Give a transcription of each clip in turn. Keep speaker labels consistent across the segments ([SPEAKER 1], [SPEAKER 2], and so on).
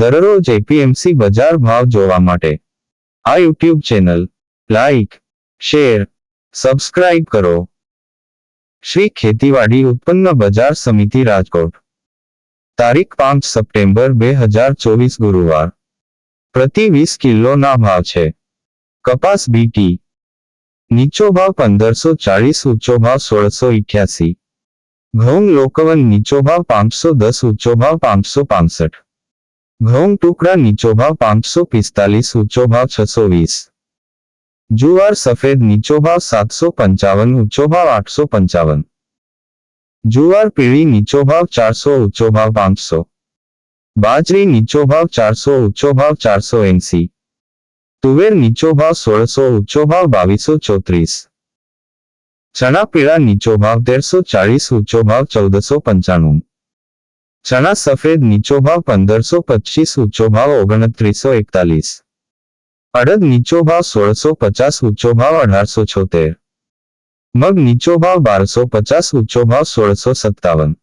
[SPEAKER 1] दररोज जेपीएमसी बाजार भाव જોવા માટે આ YouTube channel like share subscribe કરો શ્રી ખેતીવાડી ઉત્પન્ન બજાર સમિતિ રાજકોટ તારીખ 5 સપ્ટેમ્બર 2024 ગુરુવાર પ્રતિ 20 કિલોનો ભાવ છે કપાસ બીટી નીચો ભાવ 1540 ઉંચો ભાવ 1681 ઘઉં લોકવન નીચો ભાવ 510 ઉંચો ભાવ 565 ઘઉં ટુકડા નીચો ભાવ પાંચસો પિસ્તાલીસ ઊંચો ભાવ છસો વીસ જુવાર સફેદ નીચો ભાવ સાતસો પંચાવન ઊંચો ભાવ આઠસો પંચાવન જુવાર પીળી નીચો ભાવ ચારસો ઊંચો ભાવ પાંચસો બાજરી નીચો ભાવ ચારસો ઊંચો ભાવ ચારસો એંસી તુવેર નીચો ભાવ સોળસો ઊંચો ભાવ બાવીસો ચોત્રીસ ચણા પીળા નીચો ભાવ તેરસો ચાળીસ ઊંચો ભાવ ચૌદસો પંચાણું चना सफेद नीचो भाव पंदर सौ पच्चीस उच्चो भाव ओगणत्रीसो एकतालीस अड़द नीचो भाव सोलह सो पचास उच्चो भाव अठार सो छोतेर मग नीचो भाव बार सो पचास उच्चो भाव सोल सो सत्तावन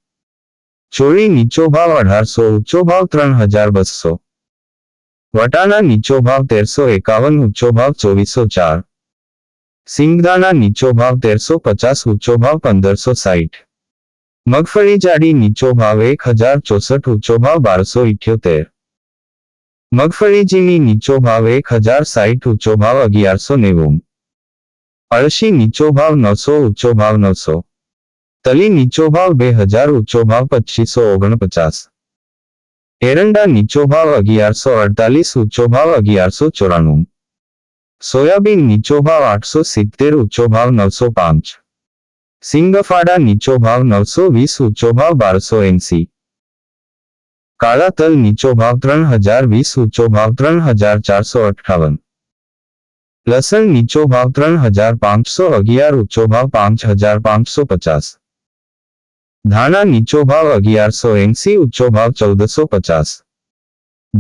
[SPEAKER 1] चोरी नीचो भाव अठार सौ उच्चो भाव त्रन हजार बसो वटाना नीचो भाव तेरसो एकावन उच्चो भाव चौबीसो चार सिंगदाना नीचो भाव तेरसो पचास उच्चो भाव पंदर सो साठ મગફળી જાડી નીચો ભાવ એક હજાર ચોસઠ ઊંચો ભાવ બારસો ઇઠ્યોતેર મગફળી નીચો ભાવ એક હજાર સાહીઠ ઊંચો ભાવ અગિયારસો નેવું અળશી નીચો ભાવ નવસો ઊંચો ભાવ નવસો તલી નીચો ભાવ બે હજાર ઊંચો ભાવ પચીસો ઓગણપચાસ એરંડા નીચો ભાવ અગિયારસો અડતાલીસ ઊંચો ભાવ અગિયારસો ચોરાણું સોયાબીન નીચો ભાવ આઠસો સિત્તેર ઊંચો ભાવ નવસો પાંચ सिंगफाड़ा नीचो भाव 920 सौ वीस उच्चो भाव बार सौ एसी काला तल नीचो भाव त्रन हजार वीस उच्चो भाव त्रन हजार चार सौ अठावन लसन नीचो भाव त्रन हजार पांच सौ अगियार उच्चो भाव पांच हजार पांच सौ पचास धाना नीचो भाव अगियार सौ एसी उच्चो भाव चौदह सौ पचास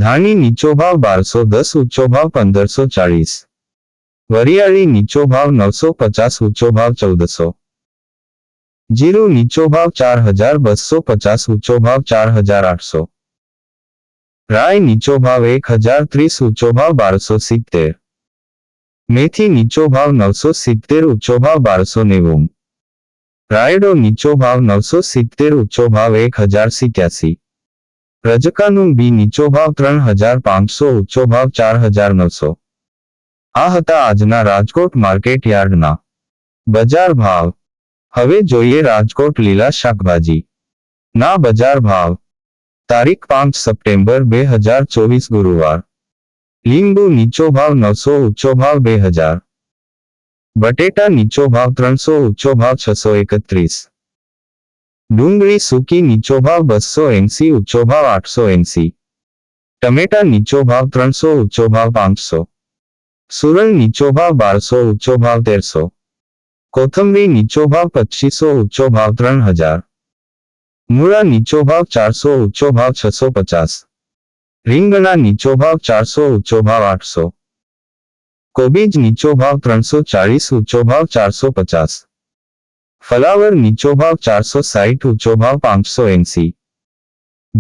[SPEAKER 1] धानी नीचो भाव बार सौ दस ऊंचो भाव पंदर सौ चालीस वरियाली नीचो भाव नौ सौ पचास उच्चो भाव चौदह सौ जीरो नीचो भाव चार हजार बसो पचास ऊंचो भाव चार हजार आठ सौ राय नीचो भाव एक हजार तीस ऊंचो भाव बारसो सीतेर मेथी नीचो भाव नौ सौ सीतेर ऊंचो भाव बारसो नेवुम रायडो नीचो भाव नौ सौ सीतेर ऊंचो भाव एक हजार सितयासी रजकानु बी नीचो भाव त्रन हजार पांच सौ ऊंचो भाव चार हजार नौ सौ आता आजना राजकोट मार्केट यार्ड ना बजार भाव हवे જોઈએ રાજકોટ લીલા શાકભાજી ના બજાર ભાવ તારીખ 5 સપ્ટેમ્બર 2024 ગુરુવાર લીંબુ નીચો ભાવ 900 ઉચો ભાવ 2000 બટેટા નીચો ભાવ 300 ઉચો ભાવ 631 ડુંગળી સુકી નીચો ભાવ 280 ઉચો ભાવ 880 ટમેટા નીચો ભાવ 300 ઉચો ભાવ 500 સૂરણ નીચો ભાવ 1200 ઉચો ભાવ 1300 कोथमी नीचो भाव पच्चीस उच्चो भाव त्रन हजार मुड़ा नीचो भाव चार सौ उच्चो भाव छ सौ पचास रींगणा नीचो भाव चार सौ उच्चो भाव आठ सौ कोबीज नीचो भाव त्रो चालीस उच्चो भाव चार सौ पचास फ्लावर नीचो भाव चार सौ साइठ उच्चो भाव पांच सौ एनसी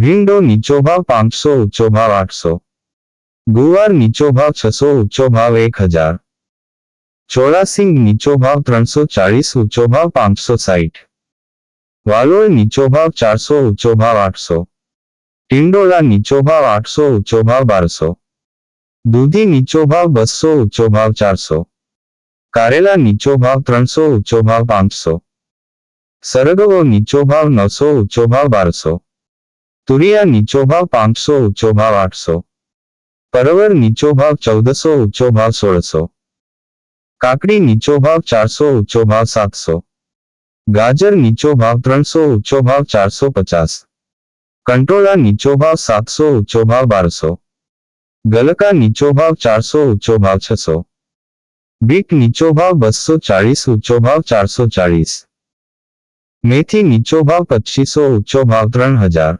[SPEAKER 1] भिंडो नीचो भाव पांच सौ उच्चो भाव आठ सौ गुवार नीचो भाव छ सौ उच्चो भाव एक हजार ચોરાસિંગ નીચો ભાવ ત્રણસો ચાલીસ ઊંચો ભાવ પાંચસો સાહીઠ વાલોળ નીચો ભાવ ચારસો ઊંચો ભાવ આઠસો ટિંડોળા નીચો ભાવ આઠસો ઊંચો ભાવ બારસો દૂધી નીચો ભાવ બસો ઊંચો ભાવ ચારસો કારેલા નીચો ભાવ ત્રણસો ઊંચો ભાવ પાંચસો સરગવો નીચો ભાવ નવસો ઊંચો ભાવ બારસો તુરિયા નીચો ભાવ પાંચસો ઊંચો ભાવ આઠસો પરવર નીચો ભાવ ચૌદસો ઊંચો ભાવ સોળસો काकड़ी नीचो भाव चार सौ उच्चो भाव सात सौ गाजर नीचो भाव 300 सौ उच्चो भाव पचास कंट्रोला नीचो भाव सात सौ उच्चो भाव बार सौ गलका नीचो भाव चार सौ उच्चो भाव 600 सौ बीट नीचो भाव बसो चालीस उच्चो भाव चार सौ चालीस मेथी नीचो भाव पच्चीसो ऊंचो भाव त्रन हजार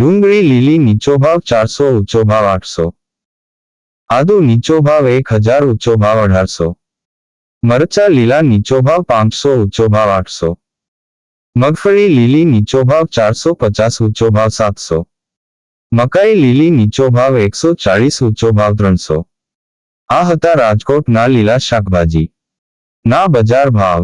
[SPEAKER 1] डूंगी लीली नीचो भाव चार सौ उच्चो भाव आठ सौ આદુ નીચો ભાવ એક હજાર ઊંચો ભાવ અઢારસો મરચા લીલા નીચો ભાવ પાંચસો ઊંચો ભાવ આઠસો મગફળી લીલી નીચો ભાવ ચારસો પચાસ ઊંચો ભાવ સાતસો મકાઈ લીલી નીચો ભાવ એકસો ચાળીસ ઊંચો ભાવ ત્રણસો આ હતા રાજકોટના લીલા શાકભાજી ના બજાર ભાવ